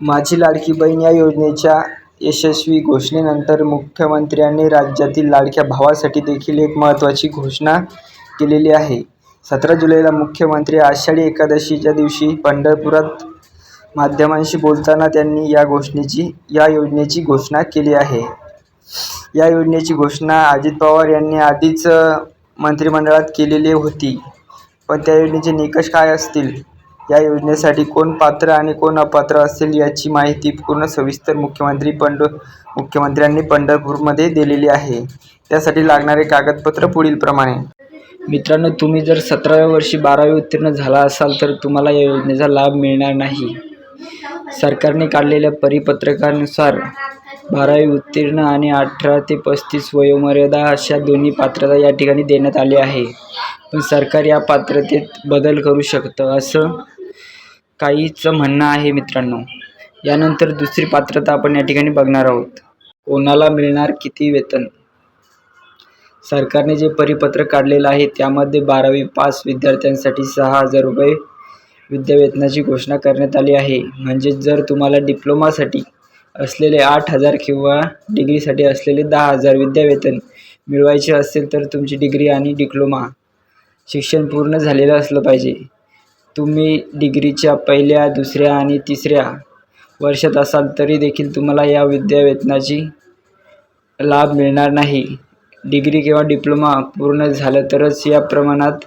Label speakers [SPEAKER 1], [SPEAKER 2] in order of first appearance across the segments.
[SPEAKER 1] माझी लाडकी बहीण या योजनेच्या यशस्वी घोषणेनंतर मुख्यमंत्र्यांनी राज्यातील लाडक्या भावासाठी देखील एक महत्त्वाची घोषणा केलेली आहे. सतरा जुलैला मुख्यमंत्री आषाढी एकादशीच्या दिवशी पंढरपुरात माध्यमांशी बोलताना त्यांनी या घोषणेची या योजनेची घोषणा केली आहे. या योजनेची घोषणा अजित पवार यांनी आधीच मंत्रिमंडळात केलेली होती. पण त्या योजनेचे निकष काय असतील? या योजनेसाठी कोण पात्र आणि कोण अपात्र असेल याची माहिती पूर्ण सविस्तर मुख्यमंत्री पंढ मुख्यमंत्र्यांनी पंढरपूरमध्ये दिलेली आहे. त्यासाठी लागणारे कागदपत्र पुढीलप्रमाणे मित्रांनो तुम्ही जर सतराव्या वर्षी बारावी उत्तीर्ण झाला असाल तर तुम्हाला या योजनेचा लाभ मिळणार नाही. सरकारने काढलेल्या परिपत्रकानुसार बारावी उत्तीर्ण आणि अठरा ते पस्तीस वयोमर्यादा अशा दोन्ही पात्रता या ठिकाणी देण्यात आली आहे. पण सरकार या पात्रतेत बदल करू शकतं असं काहीचं म्हणणं आहे मित्रांनो. यानंतर दुसरी पात्रता आपण या ठिकाणी बघणार आहोत. कोणाला मिळणार किती वेतन? सरकारने जे परिपत्रक काढलेलं आहे त्यामध्ये बारावी पास विद्यार्थ्यांसाठी सहा हजार रुपये विद्यावेतनाची घोषणा करण्यात आली आहे. म्हणजेच जर तुम्हाला डिप्लोमासाठी असलेले आठ हजार किंवा डिग्रीसाठी असलेले दहा हजार विद्यावेतन मिळवायचे असेल तर तुमची डिग्री आणि डिप्लोमा शिक्षण पूर्ण झालेलं असलं पाहिजे. तुम्ही डिग्रीच्या पहिल्या दुसऱ्या आणि तिसऱ्या वर्षात असाल तरी देखील तुम्हाला या विद्यावेतनाची लाभ मिळणार नाही. डिग्री किंवा डिप्लोमा पूर्ण झालं तरच या प्रमाणात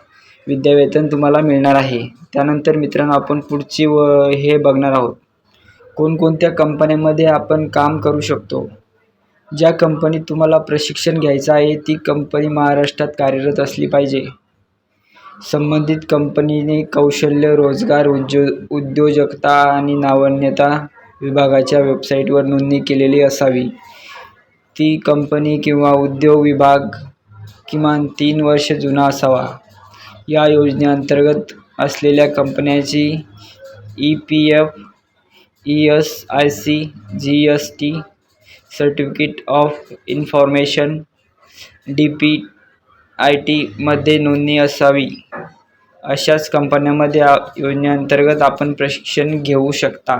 [SPEAKER 1] विद्यावेतन तुम्हाला मिळणार आहे. त्यानंतर मित्रांनो आपण पुढची व हे बघणार आहोत. कोणकोणत्या कंपन्यांमध्ये आपण काम करू शकतो? ज्या कंपनीत तुम्हाला प्रशिक्षण घ्यायचं आहे ती कंपनी महाराष्ट्रात कार्यरत असली पाहिजे. संबंधित कंपनीने कौशल्य रोजगार उद्यो उद्योजकता आणि नाविन्यता विभागाच्या वेबसाईटवर नोंदणी केलेली असावी. ती कंपनी किंवा उद्योग विभाग किमान तीन वर्ष जुना असावा. या योजनेअंतर्गत असलेल्या कंपन्याची E P F E S I C G S T certificate of information D P I टीमध्ये नोंदणी असावी. अशाच कंपन्यांमध्ये योजनेअंतर्गत आपण प्रशिक्षण घेऊ शकता.